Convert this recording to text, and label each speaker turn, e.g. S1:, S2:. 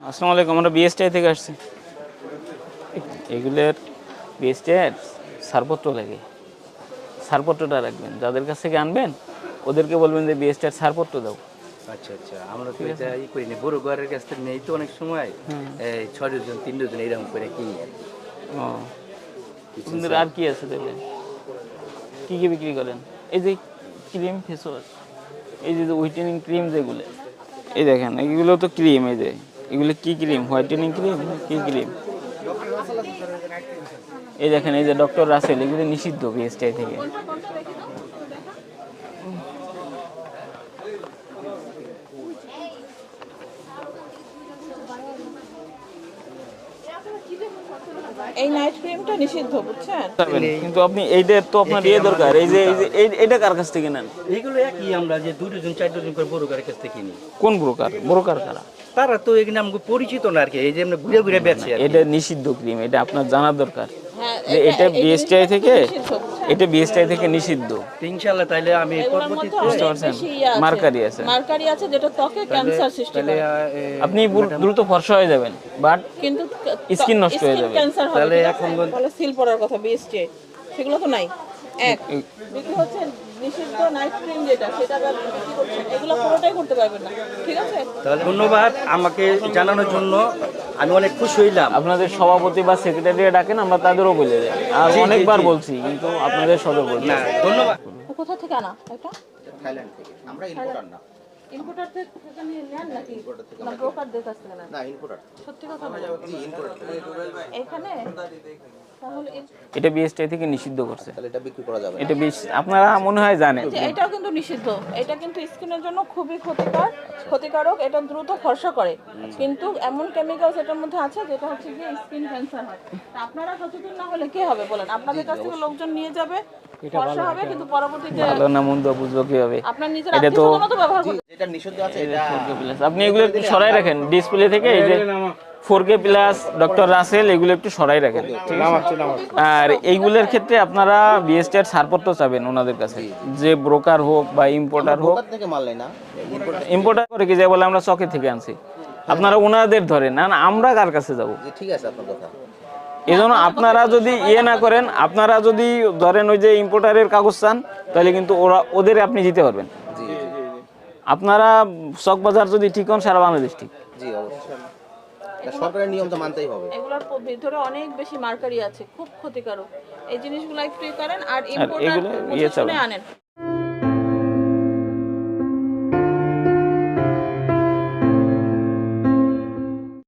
S1: আসসালামু আলাইকুম আমরা বিএসটিআই থেকে আসছি। এগুলোর বিএসটিআই ছাড়পত্র লাগে। ছাড়পত্রটা রাখবেন। যাদের কাছ থেকে আনবেন ওদেরকে বলবেন যে বিএসটিআর ছাড়পত্র দাও।
S2: আচ্ছা আচ্ছা। আমরা তো এটা ই বড় ঘরের কাছ থেকে নেই তো অনেক সময়। এই ছয় ডজন তিন ডজন এইরকম করে কিনি।
S1: ও। আর কি আছে তাহলে? কি কি বিক্রি করেন? এই যে ক্রিম ফেস ওয়াশ এই যে হোয়াইটেনিং ক্রিম যেগুলো এই দেখেন এগুলো তো ক্রিম এই যে। এগুলো কি ক্রিম? Whitening cream? কি ক্রিম? এই দেখেন, এই যে ডক্টর রাসেল, এগুলো নিষিদ্ধ বিএসটিআই থেকে।
S3: এই নাইট ক্রিমটা নিষিদ্ধ বুঝছেন?
S1: কিন্তু আপনি এইটার তো আপনার ইয়ে দরকার এই যে এই যে এই- এইটা কার কাছ থেকে নেন?
S2: এইগুলো একই আমরা যে দুই ডজন চার ডজন করে ব্রোকারের কাছ থেকে কিনি
S1: কোন ব্রোকার ব্রোকার কারা
S2: তারা তো এখানে আমাকে পরিচিত না আর কি এই যে আমরা ঘুরে ঘুরে বেচে আর
S1: এটা নিষিদ্ধ ক্রিম এটা আপনার জানার দরকার।
S3: হ্যাঁ
S1: যে এটা বিএসটিআই থেকে? এটা বিএসটিআই থেকে নিষিদ্ধ
S2: তো ইনশাল্লাহ তাইলে আমি পরবর্তীতে
S3: মধ্যে
S1: পারছেন? মার্কারি আছে।
S3: মার্কারি আছে যেটা ত্বকে ক্যান্সার সৃষ্টি করে
S1: আপনি দ্রুত ফর্সা হয়ে যাবেন বাট
S3: কিন্তু
S1: স্কিন নষ্ট হয়ে যাবে।
S3: ক্যান্সার
S2: তাহলে এখন?
S3: বলে সিল পড়ার কথা বিএসটি সেগুলো তো নাই এক দ্বিতীয় হচ্ছে নিষিদ্ধ নাইট ক্রিম যেটা সেটা আবার বিক্রি করছেন এগুলো পুরোটাই করতে পারবেন না ঠিক আছে
S2: তাহলে ধন্যবাদ আমাকে জানানোর জন্য আমি অনেক খুশি হইলাম।
S1: আপনাদের সভাপতি বা সেক্রেটারি ডাকেন আমরা তাদেরও বলে দেয় আর অনেকবার বলছি কিন্তু আপনাদের সদর বলছি।
S2: ধন্যবাদ।
S3: কোথা থেকে আনা? এটা
S4: থাইল্যান্ড থেকে। আমরা ইম্পোর্টার না।
S3: ইম্পোর্টার থেকে নিয়ে নেন নাকি? না ব্রোকারদের কাছ থেকে নেন?
S4: না ইম্পোর্টার
S3: সত্যি কথা
S4: জি ইম্পোর্টার
S3: এখানে। তাহলে
S1: এটা বিএসটিআই থেকে নিষিদ্ধ করছে।
S4: তাহলে এটা বিক্রি করা যাবে
S1: এটা বেশ আপনারা মনে হয় জানেন।
S3: যে এটাও কিন্তু নিষিদ্ধ। এটা কিন্তু স্কিনের জন্য খুবই ক্ষতিকর ক্ষতিকারক এটা দ্রুত ফর্সা করে। কিন্তু এমন কেমিক্যালস এটার মধ্যে আছে যেটা হচ্ছে যে স্কিন ক্যান্সার হয়। আপনারা সচেতন না হলে কে হবে বলেন? আপনাদের কাছ থেকে লোকজন নিয়ে যাবে ফর্সা হবে কিন্তু পরবর্তীতে
S1: ভালো না মন্দ বুঝব কীভাবে।
S3: আপনার নিজের আত্মীয় তো ব্যবহার করতে
S4: যেটা নিষিদ্ধ আছে এটা
S1: আপনি এগুলো একটু সরাই রাখেন ডিসপ্লে থেকে এই যে four K plus doctor Rashel এগুলো একটু সরাই রাখেন। ঠিক আছে। আর এইগুলোর ক্ষেত্রে আপনারা বিএসটিআর ছাড়পত্র চাবেন ওনাদের কাছে। যে ব্রোকার হোক বা ইম্পোর্টার হোক।
S4: থেকে মাল না। ইম্পোর্টার
S1: করে কি যায় বলে আমরা চকে থেকে আনছি। আপনারা ওনাদের ধরেন না না, আমরা কার কাছে যাব?
S4: ঠিক আছে আপনার কথা।
S1: এই জন্য আপনারা যদি ইয়ে না করেন আপনারা যদি ধরেন ওই যে ইম্পোর্টারের কাগজ চান তাহলে কিন্তু ওরা ওদের আপনি জিতে পারবেন। আপনারা সক বাজার যদি ঠিক হন সারা বাংলাদেশ ঠিক।
S4: জি অবশ্যই। সরকারের নিয়ম তো মানতেই হবে।
S3: এগুলোর ভিতরে অনেক বেশি মার্কারি আছে খুব ক্ষতিকারক। এই জিনিসগুলো একটু করেন আর ইম্পোর্টার
S1: এগুলো ইয়ে
S3: আনেন।